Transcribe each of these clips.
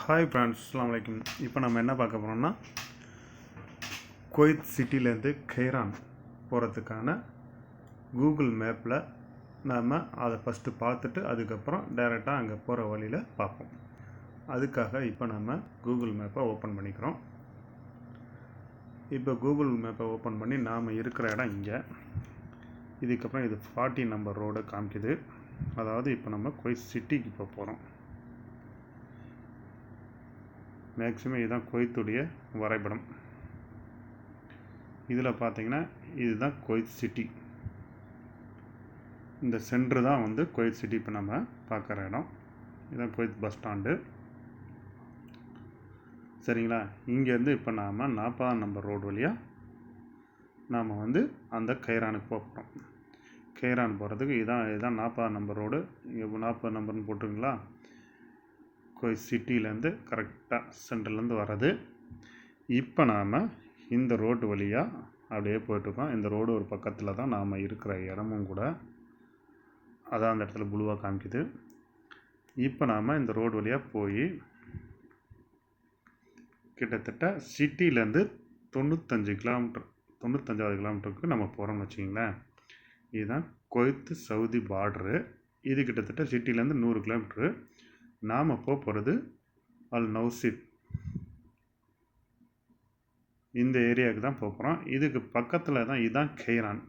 Hi friends அஸ்ஸலாமு வலைக்கம் இப்போ நம்ம என்ன பார்க்க போகிறோம்னா குவைத் சிட்டிலேருந்து கைரான் போகிறதுக்கான கூகுள் மேப்பில் நாம் அதை ஃபஸ்ட்டு பார்த்துட்டு அதுக்கப்புறம் டைரெக்டாக அங்கே போகிற வழியில் பார்ப்போம். அதுக்காக இப்போ நம்ம கூகுள் மேப்பை ஓப்பன் பண்ணிக்கிறோம். இப்போ கூகுள் மேப்பை ஓப்பன் பண்ணி நாம் இருக்கிற இடம் இங்கே. இதுக்கப்புறம் இது ஃபார்ட்டி நம்பர் ரோடு காமிக்குது. அதாவது இப்போ நம்ம குவைத் சிட்டிக்கு இப்போ போகிறோம் மேக்ஸிமம் இதுதான் குவைத்துடைய வரைபடம். இதில் பார்த்தீங்கன்னா இதுதான் குவைத் சிட்டி. இந்த சென்ட்ரு தான் வந்து குவைத் சிட்டி இப்போ நம்ம பார்க்குற இடம். இதுதான் குவைத் பஸ் ஸ்டாண்டு. சரிங்களா? இங்கேருந்து இப்போ நாம் நாற்பதாம் நம்பர் ரோடு வழியாக நாம் வந்து அந்த கைரானுக்கு போகிறோம். கைரான் போகிறதுக்கு இதான் இதுதான் நாற்பதாம் நம்பர் ரோடு. இங்கே நாற்பது நம்பர்னு போட்டுருங்களா சிட்டிலேருந்து கரெக்டாக சென்டர்லேருந்து வர்றது. இப்போ நாம் இந்த ரோடு வழியாக அப்படியே போயிட்டுருக்கோம். இந்த ரோடு ஒரு பக்கத்தில் தான் நாம் இருக்கிற இடமும் கூட அதான் அந்த இடத்துல புழுவாக காமிக்குது. இப்போ நாம் இந்த ரோடு வழியாக போய் கிட்டத்தட்ட சிட்டிலேருந்து தொண்ணூத்தஞ்சு கிலோமீட்டர் தொண்ணூத்தஞ்சாவது கிலோமீட்டருக்கு நம்ம போகிறோம்னு வச்சிங்களேன் இதுதான் கொய்த்து சவுதி பார்டரு இது கிட்டத்தட்ட சிட்டிலேருந்து நூறு கிலோமீட்ரு நாம் போக போகிறது அல் நௌசித் இந்த ஏரியாவுக்கு தான் போக போகிறோம். இதுக்கு பக்கத்தில் தான் இதுதான் கெய்ரான்.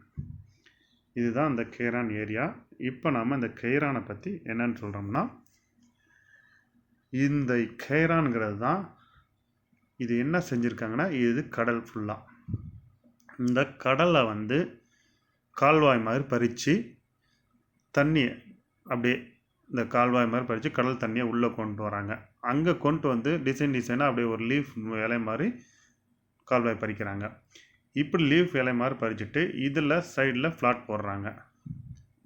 இதுதான் அந்த கெய்ரான் ஏரியா. இப்போ நாம் இந்த கெய்ரானை பற்றி என்னன்னு சொல்கிறோம்னா இந்த கெய்ரான்கிறது தான் இது என்ன செஞ்சுருக்காங்கன்னா இது கடல் ஃபுல்லாக இந்த கடலை வந்து கால்வாய் மாதிரி பறித்து தண்ணி அப்படியே இந்த கால்வாய் மாதிரி பறித்து கடல் தண்ணியை உள்ளே கொண்டு வராங்க. அங்கே கொண்டு வந்து டிசைன் டிசைனாக அப்படியே ஒரு லீஃப் இலை மாதிரி கால்வாய் பறிக்கிறாங்க. இப்படி லீஃப் இலை மாதிரி பறிச்சுட்டு இதில் சைடில் ஃப்ளாட் போடுறாங்க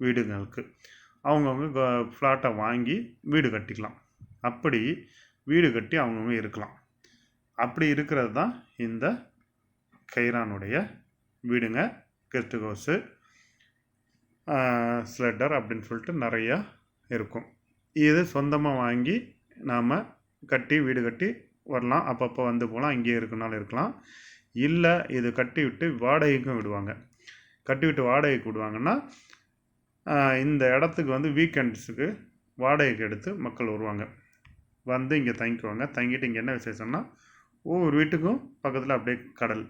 வீடுங்களுக்கு அவங்கவுங்க ஃப்ளாட்டை வாங்கி வீடு கட்டிக்கலாம். அப்படி வீடு கட்டி அவங்கவுங்க இருக்கலாம். அப்படி இருக்கிறது தான் இந்த கைரானுடைய வீடுங்க கெஸ்ட் ஹவுஸு ஸ்லெட்டர் அப்படின்னு சொல்லிட்டு நிறையா இருக்கும். இது சொந்தமாக வாங்கி நாம் கட்டி வீடு கட்டி வரலாம். அப்பப்போ வந்து போகலாம். இங்கேயே இருக்கனாலும் இருக்கலாம். இல்லை இது கட்டி விட்டு வாடகைக்கும் விடுவாங்க. கட்டி விட்டு வாடகைக்கு விடுவாங்கன்னா இந்த இடத்துக்கு வந்து வீக்கெண்ட்ஸுக்கு வாடகைக்கு எடுத்து மக்கள் வருவாங்க. வந்து இங்கே தங்கிக்குவாங்க. தங்கிட்டு இங்கே என்ன விசேஷம்னா ஒவ்வொரு வீட்டுக்கும் பக்கத்தில் அப்படியே கடல்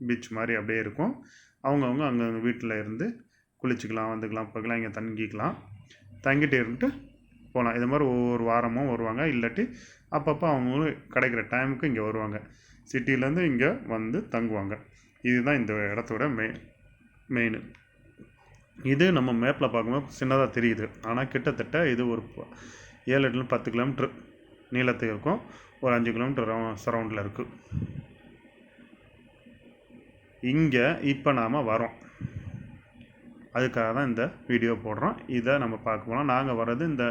பீச் மாதிரி அப்படியே இருக்கும். அவங்கவுங்க அங்கே வீட்டில் இருந்து குளிச்சுக்கலாம் வந்துக்கலாம் போய்க்கலாம். இங்கே தங்கிக்கலாம். தங்கிட்டு இருந்துட்டு போகலாம் இது மாதிரி ஒவ்வொரு வாரமும் வருவாங்க. இல்லாட்டி அப்பப்போ அவங்களும் கிடைக்கிற டைமுக்கு இங்கே வருவாங்க. சிட்டிலேருந்து இங்கே வந்து தங்குவாங்க. இதுதான் இந்த இடத்தோட மெயின் மெயின் இது நம்ம மேப்பில் பார்க்கும்போது சின்னதாக தெரியுது. ஆனால் கிட்டத்தட்ட இது ஒரு ஏழு எட்டுல பத்து கிலோமீட்ரு நீளத்துக்கு இருக்கும். ஒரு அஞ்சு கிலோமீட்டர் சரௌண்டில் இருக்குது இங்கே இப்போ நாம் வரோம் அதுக்காக தான் இந்த வீடியோ போடுறோம். இதை நம்ம பார்க்க போனால் நாங்கள் வர்றது இந்த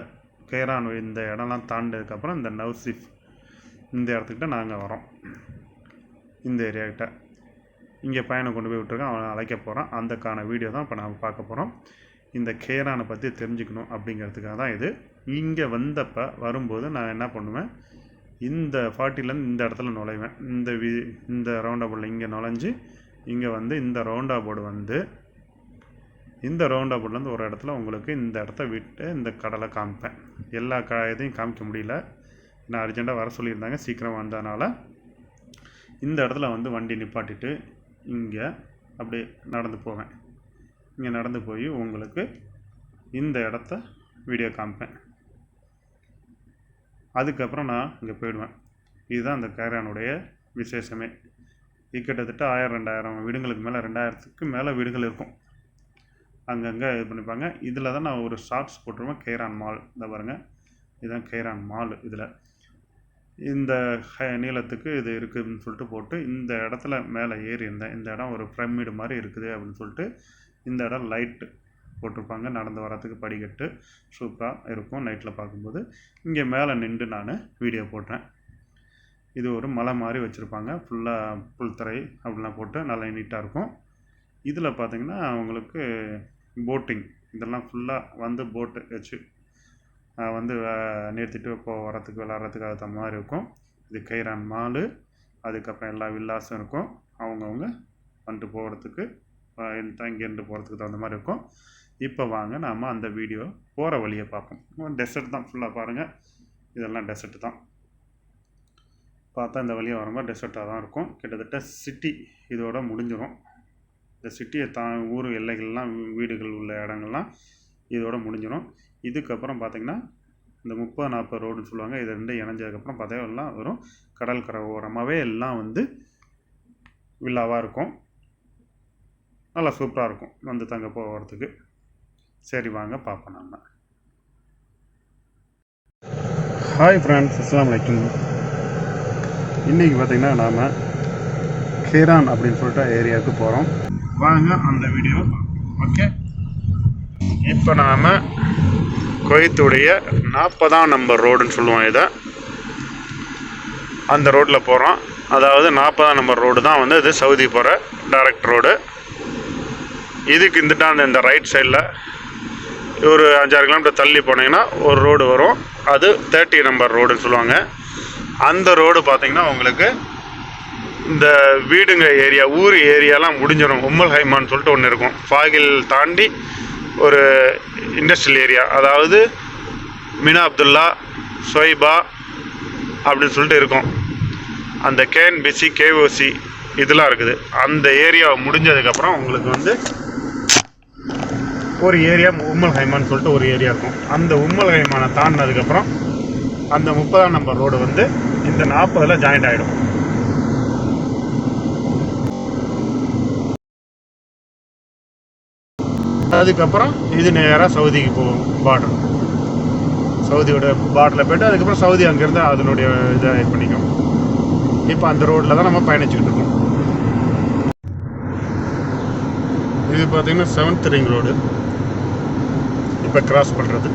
கேரான் இந்த இடம்லாம் தாண்டதுக்கப்புறம் இந்த நவ்சிஃப் இந்த இடத்துக்கிட்ட நாங்கள் வரோம் இந்த ஏரியாக்கிட்ட இங்கே பையனை கொண்டு போய் விட்டுருக்கேன். அவனை அழைக்க போகிறான் அந்தக்கான வீடியோ தான் இப்போ நாம் பார்க்க போகிறோம் இந்த கேரானை பற்றி தெரிஞ்சுக்கணும் அப்படிங்கிறதுக்காக தான் இது. இங்கே வந்தப்போ வரும்போது நான் என்ன பண்ணுவேன்? இந்த ஃபார்ட்டிலேருந்து இந்த இடத்துல நுழைவேன். இந்த வி இந்த ரவுண்டா போர்டில் இங்கே நுழைஞ்சு இங்கே வந்து இந்த ரவுண்டா போர்டு வந்து இந்த ரவுண்ட் போர்ட்லேருந்து ஒரு இடத்துல உங்களுக்கு இந்த இடத்த விட்டு இந்த கடலை காமிப்பேன். எல்லா க இதையும் காமிக்க முடியல. நான் அர்ஜெண்ட்டாக வர சொல்லியிருந்தாங்க. சீக்கிரம் வந்ததுனால இந்த இடத்துல வந்து வண்டி நிப்பாட்டிட்டு இங்கே அப்படியே நடந்து போவேன். இங்கே நடந்து போய் உங்களுக்கு இந்த இடத்த வீடியோ காமிப்பேன். அதுக்கப்புறம் நான் இங்கே போயிடுவேன். இதுதான் அந்த கேரானுடைய விசேஷமே. கிட்டத்தட்ட ஆயிரம் ரெண்டாயிரம் வீடுங்களுக்கு மேலே ரெண்டாயிரத்துக்கு மேலே வீடுகள் இருக்கும். அங்கங்கே இது பண்ணிப்பாங்க. இதில் தான் நான் ஒரு ஷார்ட்ஸ் போட்டிருவேன். கைரான் மால் இந்த பாருங்கள் இதுதான் கைரான் மால் இதில். இந்த நீளத்துக்கு இது இருக்குதுன்னு சொல்லிட்டு போட்டு இந்த இடத்துல மேலே ஏறி இருந்தேன் இந்த இடம் ஒரு பிரமிடு மாதிரி இருக்குது அப்படின்னு சொல்லிட்டு இந்த இடம் லைட்டு போட்டிருப்பாங்க. நடந்து வரத்துக்கு படிக்கட்டு சூப்பராக இருக்கும் நைட்டில் பார்க்கும்போது. இங்கே மேலே நின்று நான் வீடியோ போட்டேன். இது ஒரு மலை மாதிரி வச்சுருப்பாங்க. ஃபுல்லாக புல்தரை அப்படிலாம் போட்டு நல்லா நீட்டாக இருக்கும். இதில் பார்த்திங்கன்னா அவங்களுக்கு போட்டிங் இதெல்லாம் ஃபுல்லாக வந்து போட்டு வச்சு வந்து நிறுத்திட்டு இப்போ வரத்துக்கு விளாட்றதுக்கு அது தகுந்த மாதிரி இருக்கும். இது கைரான் மாலு அதுக்கப்புறம் எல்லா வில்லாஸும் இருக்கும். அவங்கவுங்க வந்துட்டு போகிறதுக்கு இங்கேருந்து போகிறதுக்கு தகுந்த மாதிரி இருக்கும். இப்போ வாங்க நாம் அந்த வீடியோ போகிற வழியை பார்ப்போம். டெசர்ட் தான் ஃபுல்லாக பாருங்கள் இதெல்லாம் டெசர்ட் தான். பார்த்தா இந்த வழியாக வரும்போது டெசர்ட்டாக தான் இருக்கும். கிட்டத்தட்ட சிட்டி இதோட முடிஞ்சிடும் இந்த சிட்டியை தா ஊர் எல்லைகள்லாம் வீடுகள் உள்ள இடங்கள்லாம் இதோட முடிஞ்சிடும் இதுக்கப்புறம் பார்த்தீங்கன்னா இந்த முப்பது நாற்பது ரோடுன்னு சொல்லுவாங்க. இது ரெண்டும் இணைஞ்சதுக்கப்புறம் பார்த்தா எல்லாம் வெறும் கடல் கரை ஓரமாகவே எல்லாம் வந்து வில்லாவாக இருக்கும். நல்லா சூப்பராக இருக்கும். வந்து தங்க போகிறதுக்கு சரி வாங்க பார்ப்போம் நம்ம. ஹாய் ஃப்ரெண்ட்ஸ் அஸ்லாம் வலைக்கம் இன்றைக்கி பார்த்தீங்கன்னா நாம் கேரான் அப்படின்னு சொல்லிட்டு ஏரியாவுக்கு போகிறோம் வாங்க அந்த வீடியோவை பார்க்கலாம் ஓகே இப்போ நாம் குவைத்துடைய நாற்பதாம் நம்பர் ரோடுன்னு சொல்லுவோம் இதை. அந்த ரோட்டில் போகிறோம் அதாவது நாற்பதாம் நம்பர் ரோடு தான் வந்து இது சவுதி போகிற டைரக்ட் ரோடு இதுக்கு இந்துட்டான இந்த ரைட் சைடில் ஒரு அஞ்சாறு கிலோமீட்டர் தள்ளி போனீங்கன்னா ஒரு ரோடு வரும். அது தேர்ட்டி நம்பர் ரோடுன்னு சொல்லுவாங்க. அந்த ரோடு பார்த்திங்கன்னா உங்களுக்கு இந்த வீடுங்க ஏரியா ஊர் ஏரியாலாம் முடிஞ்சிடும். உம்மல் ஹைமான்னு சொல்லிட்டு ஒன்று இருக்கும். ஃபாகில் தாண்டி ஒரு இண்டஸ்ட்ரியல் ஏரியா அதாவது மினா அப்துல்லா சொய்பா அப்படின்னு சொல்லிட்டு இருக்கும். அந்த கேஎன்பிசி கேஓசி இதெல்லாம் இருக்குது. அந்த ஏரியா முடிஞ்சதுக்கப்புறம் உங்களுக்கு வந்து ஒரு ஏரியா உம்மல் ஹைமான்னு சொல்லிட்டு ஒரு ஏரியா இருக்கும். அந்த உம்மல் ஹைமானை தாண்டினதுக்கப்புறம் அந்த முப்பதாம் நம்பர் ரோடு வந்து இந்த நாற்பதில் ஜாயிண்ட் ஆகிடும் அதுக்கப்புறம் இது நேராக சவுதிக்கு போகும் பார்டர் சவுதியோட பார்டரில் போய்ட்டு அதுக்கப்புறம் சவுதி அங்கேருந்து அதனுடைய இதை இது பண்ணிக்கும். இப்போ அந்த ரோட்டில் தான் நம்ம பயணிச்சுக்கிட்டு இருக்கோம். இது பார்த்திங்கன்னா செவன்த் ரிங் ரோடு இப்போ கிராஸ் பண்ணுறது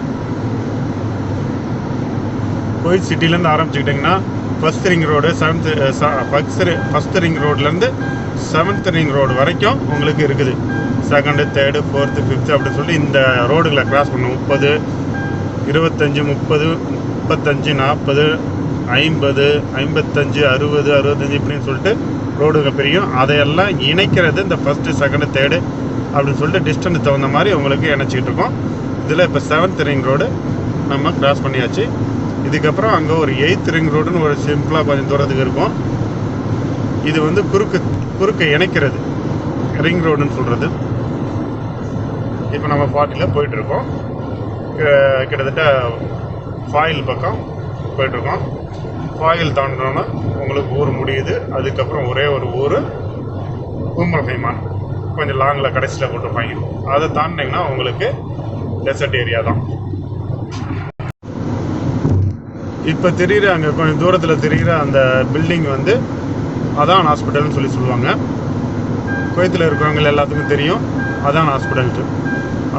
கோயில் சிட்டிலேருந்து ஆரம்பிச்சுக்கிட்டிங்கன்னா first ring road seventh first first ring ரோட்லேருந்து செவன்த் ரிங் ரோடு வரைக்கும் உங்களுக்கு இருக்குது. செகண்டு தேர்டு ஃபோர்த்து ஃபிஃப்த்து அப்படின்னு சொல்லி இந்த ரோடுகளை கிராஸ் பண்ணும் முப்பது இருபத்தஞ்சி முப்பது முப்பத்தஞ்சு நாற்பது ஐம்பது ஐம்பத்தஞ்சு அறுபது அறுபத்தஞ்சு இப்படின்னு சொல்லிட்டு ரோடுகள் பிரியும். அதையெல்லாம் இணைக்கிறது இந்த ஃபஸ்ட்டு செகண்டு தேர்டு அப்படின்னு சொல்லிட்டு டிஸ்டன்ஸ் தகுந்த மாதிரி உங்களுக்கு இணைச்சிக்கிட்டு இருக்கோம். இதில் இப்போ செவன்த் ரிங் ரோடு நம்ம கிராஸ் பண்ணியாச்சு. இதுக்கப்புறம் அங்கே ஒரு எயித் ரிங் ரோடுன்னு ஒரு சிம்பிளாக கொஞ்சம் தூரத்துக்கு இருக்கும். இது வந்து குறுக்கு குறுக்க இணைக்கிறது. ரிங் ரோடுன்னு சொல்கிறது இப்போ நம்ம ஃபார்ட்டியில் போயிட்டுருக்கோம். கிட்டத்தட்ட ஃபாயில் பக்கம் போயிட்டுருக்கோம். ஃபாயில் தாண்டினோன்னா உங்களுக்கு ஊர் முடியுது. அதுக்கப்புறம் ஒரே ஒரு ஊர் உம்மல் கொஞ்சம் லாங்கில் கடைசியில் போட்டிருப்பாங்க. அதை தாண்டினீங்கன்னா உங்களுக்கு டெசர்ட் ஏரியா தான். இப்போ தெரிகிற அங்கே கொஞ்சம் தூரத்தில் தெரிகிற அந்த பில்டிங் வந்து அதான் ஹாஸ்பிட்டல்னு சொல்லி சொல்லுவாங்க. குவைத்தில் இருக்கிறவங்க எல்லாத்துக்கும் தெரியும். அதான் ஹாஸ்பிட்டல்ட்டு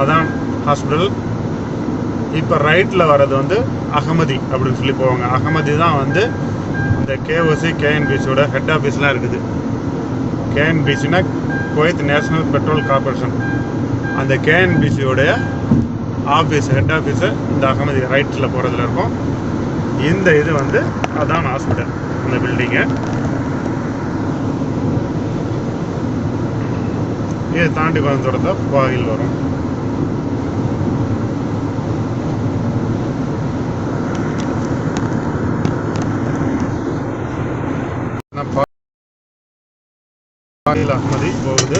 அதான் ஹாஸ்பிட்டல் இப்போ ரைட்டில் வர்றது வந்து அகமதி அப்படின்னு சொல்லி போவாங்க. அகமதி தான் வந்து இந்த கேஓசி கேஎன்பிசியோட ஹெட் ஆஃபீஸ்லாம் இருக்குது. கேஎன்பிசினா குவைத் நேஷனல் பெட்ரோல் கார்பரேஷன் அந்த கேஎன்பிசியோடைய ஆஃபீஸ் ஹெட் ஆஃபீஸு இந்த அகமதி ரைட்டில் போகிறதுல இருக்கும். இந்த இது வந்து அதான் ஹாஸ்பிட்டல் இந்த பில்டிங்கு இதை தாண்டி கொஞ்சம் தூரத்தை கோயில் வரும். நான் அகமதி போகுது.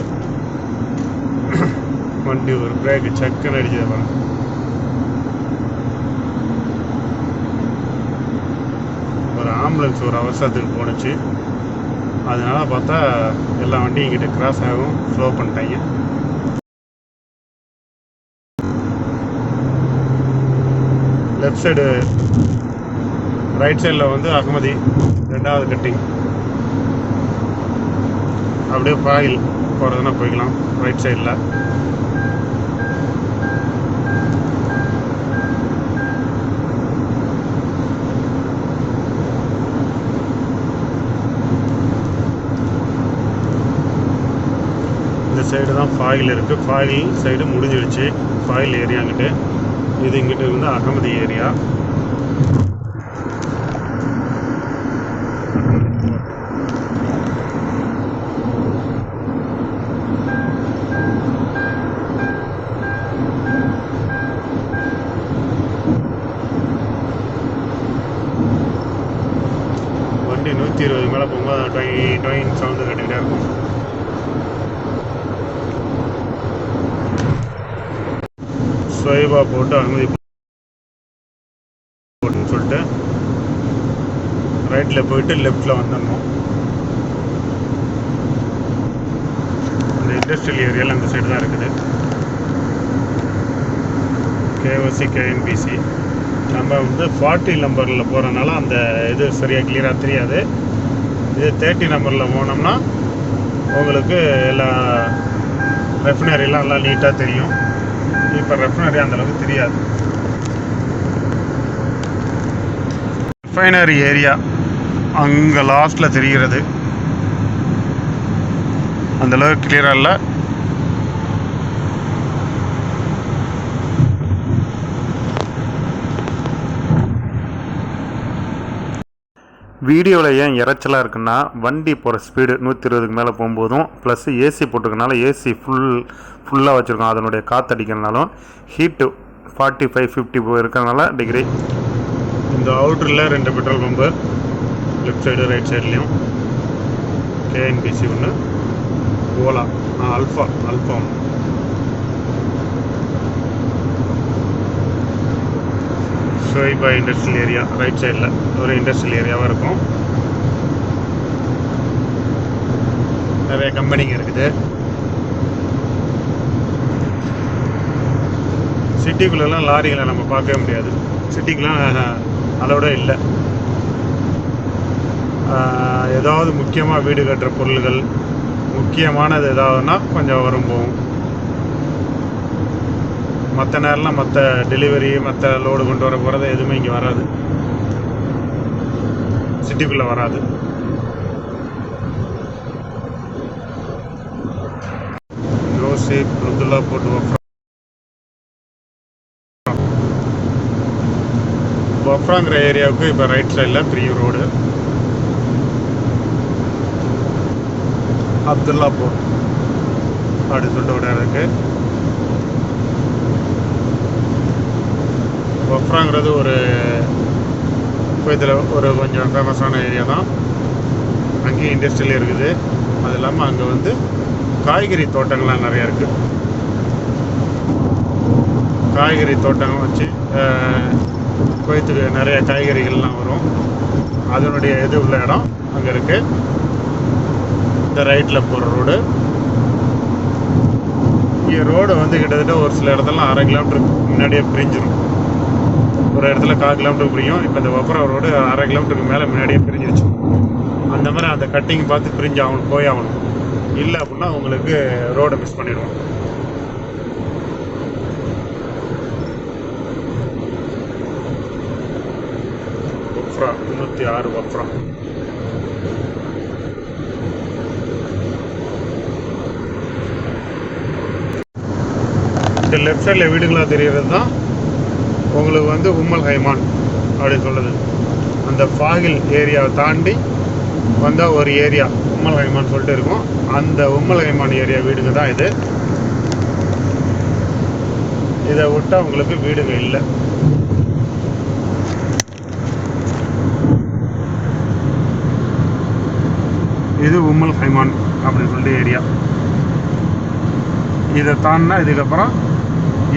வண்டி ஒரு பிரேக்கு சக்குன்னு அடிச்சது பாருங்க ஒரு ஆம்புலன்ஸ் ஒரு அவசரத்துக்கு போணுச்சு. அதனால் பார்த்தா எல்லா வண்டியும் இங்கிட்ட கிராஸ் ஆகும். ஸ்லோ பண்ணிட்டாங்க. லெஃப்ட் சைடு ரைட் சைடில் வந்து அகமதி. ரெண்டாவது கட்டிங் அப்படியே பாயில் போகிறதுனா போய்க்கலாம். ரைட் சைடில் சைடு தான் ஃபாயில் இருக்குது ஃபாயில் சைடு முடிஞ்சிடுச்சு ஃபாயில் ஏரியாங்கிட்டு இது இங்கிட்ட இருந்து அகமதி ஏரியா வண்டி நூற்றி இருபது மேலே போகும்போது டொயின் டொயின் போட்டு அனுமதி போட்டுன்னு சொல்லிட்டு ரைட்டில் போயிட்டு லெஃப்டில் வந்துடணும். அந்த இண்டஸ்ட்ரியல் ஏரியாவில் அந்த சைடு தான் இருக்குது. கேஓசி கேஎன்பிசி நம்ம வந்து ஃபார்ட்டி நம்பரில் போகிறனால அந்த இது சரியாக கிளியராக தெரியாது. இது தேர்ட்டி நம்பரில் போனோம்னா உங்களுக்கு எல்லா ரெஃபினரிலாம் நல்லா நீட்டாக தெரியும். இப்போ ரெஃபினரி அந்தளவுக்கு தெரியாது. ரெஃபைனரி ஏரியா அங்கே லாஸ்ட்டில் தெரிகிறது. அந்தளவுக்கு கிளியராக இல்லை. வீடியோவில் ஏன் இறைச்சலாக இருக்குன்னா வண்டி போகிற ஸ்பீடு நூற்றி இருபதுக்கு மேலே போகும்போதும் ப்ளஸ் ஏசி போட்டிருக்கனால ஏசி ஃபுல் ஃபுல்லாக வச்சுருக்கோம். அதனுடைய காற்று அடிக்கிறனாலும் ஹீட்டு ஃபார்ட்டி ஃபைவ் ஃபிஃப்டி இருக்கிறனால டிகிரி இந்த அவுட்டரில் ரெண்டு petrol pump left side right சைட்லேயும் கேஎன்பிசி ஒன்று ஓலா அல்ஃபா அல்ஃபா ஒன்று ஷோய்பா இண்டஸ்ட்ரியல் ஏரியா ரைட் சைடில் ஒரு இண்டஸ்ட்ரியல் ஏரியாவாக இருக்கும். நிறைய கம்பெனிங்க இருக்குது. சிட்டிக்குள்ளெல்லாம் லாரிகளை நம்ம பார்க்கவே முடியாது. சிட்டிக்கெலாம் அளவோட இல்லை. ஏதாவது முக்கியமாக வீடு கட்டுற பொருள்கள் முக்கியமானது ஏதாவதுன்னா கொஞ்சம் வரும் போகும். மற்ற நேரம்லாம் மற்ற டெலிவரி மற்ற லோடு கொண்டு வர போகிறது எதுவுமே இங்கே வராது. சிட்டிக்குள்ளே வராது. யோசிப் அப்துல்லா போட்டு வஃப்ரா வஃப்ராங்கிற ஏரியாவுக்கு இப்போ ரைட் சைடில் பெரிய ரோடு அப்துல்லா போர்ட் அப்படின்னு சொல்லிட்டு ஒரு இடம் இருக்குது வஃப்ராங்கிறது ஒரு குவைத்தில் ஒரு கொஞ்சம் ஃபேமஸான ஏரியா தான். அங்கேயும் இண்டஸ்ட்ரியல் இருக்குது. அது இல்லாமல் அங்கே வந்து காய்கறி தோட்டங்கள்லாம் நிறையா இருக்குது காய்கறி தோட்டங்கள் வச்சு குவைத்துக்கு நிறைய காய்கறிகள்லாம் வரும். அதனுடைய இது உள்ள இடம் அங்கே இருக்குது இந்த ரைட்டில் போகிற ரோடு இங்கே ரோடு வந்து கிட்டத்தட்ட ஒரு சில இடத்துலலாம் அரை கிலோமீட்டருக்கு முன்னாடியே பிரிஞ்சிடும் ஒரு இடத்துல கால் கிலோமீட்டர் பிரியும். இப்போ இந்த ஒப்புரம் ரோடு அரை கிலோமீட்டருக்கு மேலே முன்னாடியே பிரிஞ்சிருச்சு. அந்த மாதிரி அந்த கட்டிங் பார்த்து பிரிஞ்சு ஆகணும் போய் ஆகணும் இல்லை அப்படின்னா உங்களுக்கு ரோடை மிஸ் பண்ணிடுவோம். வஃப்ரா முந்நூற்றி ஆறு வஃப்ரா இந்த லெஃப்ட் சைடில் வீடுகளாக தெரியறது தான் உங்களுக்கு வந்து உம்மல் ஹைமான் அப்படின்னு சொல்லுது அந்த ஃபாகில் ஏரியாவை தாண்டி வந்தால் ஒரு ஏரியா உம்மல் ஹைமான் சொல்லிட்டு இருக்கும். அந்த உம்மல் ஹைமான் ஏரியா வீடுங்க தான் இது. இதை விட்டால் உங்களுக்கு வீடுங்க இல்லை. இது உம்மல் ஹைமான் அப்படின்னு சொல்லிட்டு ஏரியா. இதை தாண்டினா இதுக்கப்புறம்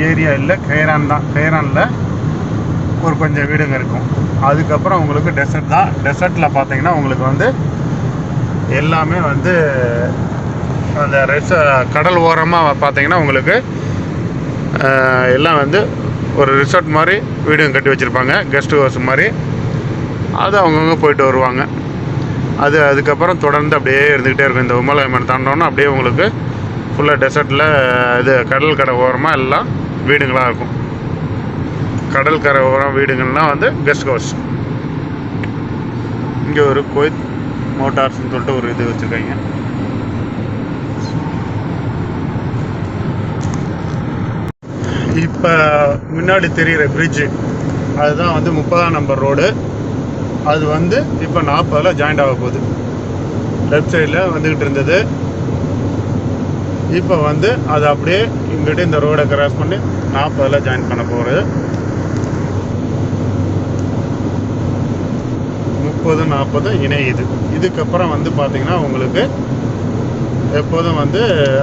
ஏரியா இல்லை கைரான் தான். கைரானில் ஒரு கொஞ்சம் வீடுங்க இருக்கும். அதுக்கப்புறம் உங்களுக்கு டெசர்ட் தான். டெசர்ட்டில் பார்த்தீங்கன்னா உங்களுக்கு வந்து எல்லாமே வந்து அந்த ரெச கடல் ஓரமாக பார்த்தீங்கன்னா உங்களுக்கு எல்லாம் வந்து ஒரு ரிசார்ட் மாதிரி வீடும் கட்டி வச்சுருப்பாங்க. கெஸ்ட் ஹவுஸ் மாதிரி. அது அவங்கவுங்க போயிட்டு வருவாங்க. அது அதுக்கப்புறம் தொடர்ந்து அப்படியே இருந்துக்கிட்டே இருக்கும். இந்த உமலகமன் தாண்டோன்னா அப்படியே உங்களுக்கு ஃபுல்லாக டெசர்ட்டில் இது கடல் கடை ஓரமாக எல்லாம் வீடுங்களாக இருக்கும். கடற்கரை ஓரம் வீடுங்கள்லாம் வந்து கெஸ்ட் ஹவுஸ் இங்கே ஒரு கோயத் மோட்டார்ஸ்னு சொல்லிட்டு ஒரு இது வச்சுருக்காங்க. இப்போ இப்போ முன்னாடி தெரிகிற பிரிட்ஜு அதுதான் வந்து முப்பதாம் நம்பர் ரோடு அது வந்து இப்போ நாற்பதில் ஜாயிண்ட் ஆக போகுது. லெஃப்ட் சைடில் வந்துக்கிட்டு இருந்தது. இப்போ வந்து அது அப்படியே இங்கிட்ட இந்த ரோடை கிராஸ் பண்ணி நாற்பதில் ஜாயின் பண்ண போகிறது முப்பது நாற்பது இணையுது இதுக்கப்புறம் வந்து பார்த்தீங்கன்னா உங்களுக்கு எப்போதும் வந்து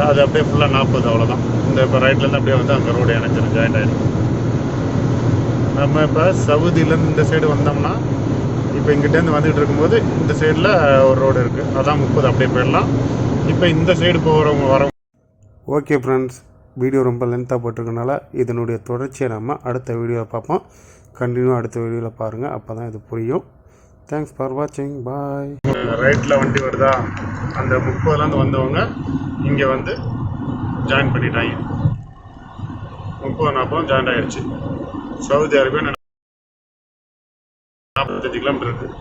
அது அப்படியே ஃபுல்லாக நாற்பது அவ்வளோதான் இந்த இப்போ ரைட்லேருந்து அப்படியே வந்து அங்கே ரோடு இணைஞ்சிடும் ஜாயிண்ட் ஆகிடும் நம்ம இப்போ சவுதியிலேருந்து இந்த சைடு வந்தோம்னா இப்போ இங்கிட்டேருந்து வந்துகிட்டு இருக்கும்போது இந்த சைடில் ஒரு ரோடு இருக்குது அதான் முப்பது அப்படியே போயிடலாம். இப்போ இந்த சைடு போகிறவங்க வரவங்க ஓகே ஃப்ரெண்ட்ஸ் வீடியோ ரொம்ப லென்த்தாக போட்டிருக்கனால இதனுடைய தொடர்ச்சியை நம்ம அடுத்த வீடியோவில் பார்ப்போம். கண்டினியூ அடுத்த வீடியோவில் பாருங்கள் அப்போ தான் இது புரியும். தேங்க்ஸ் ஃபார் வாட்சிங் பாய் ரைட்டில் வண்டி வருதா? அந்த முப்பதுலேருந்து வந்தவங்க இங்கே வந்து ஜாயின் பண்ணிட்டாங்க. முப்பது நாற்பது ஜாயின் ஆகிடுச்சு சவுதி அரேபியா நாற்பத்தஞ்சு கிலோமீட்டர் இருக்குது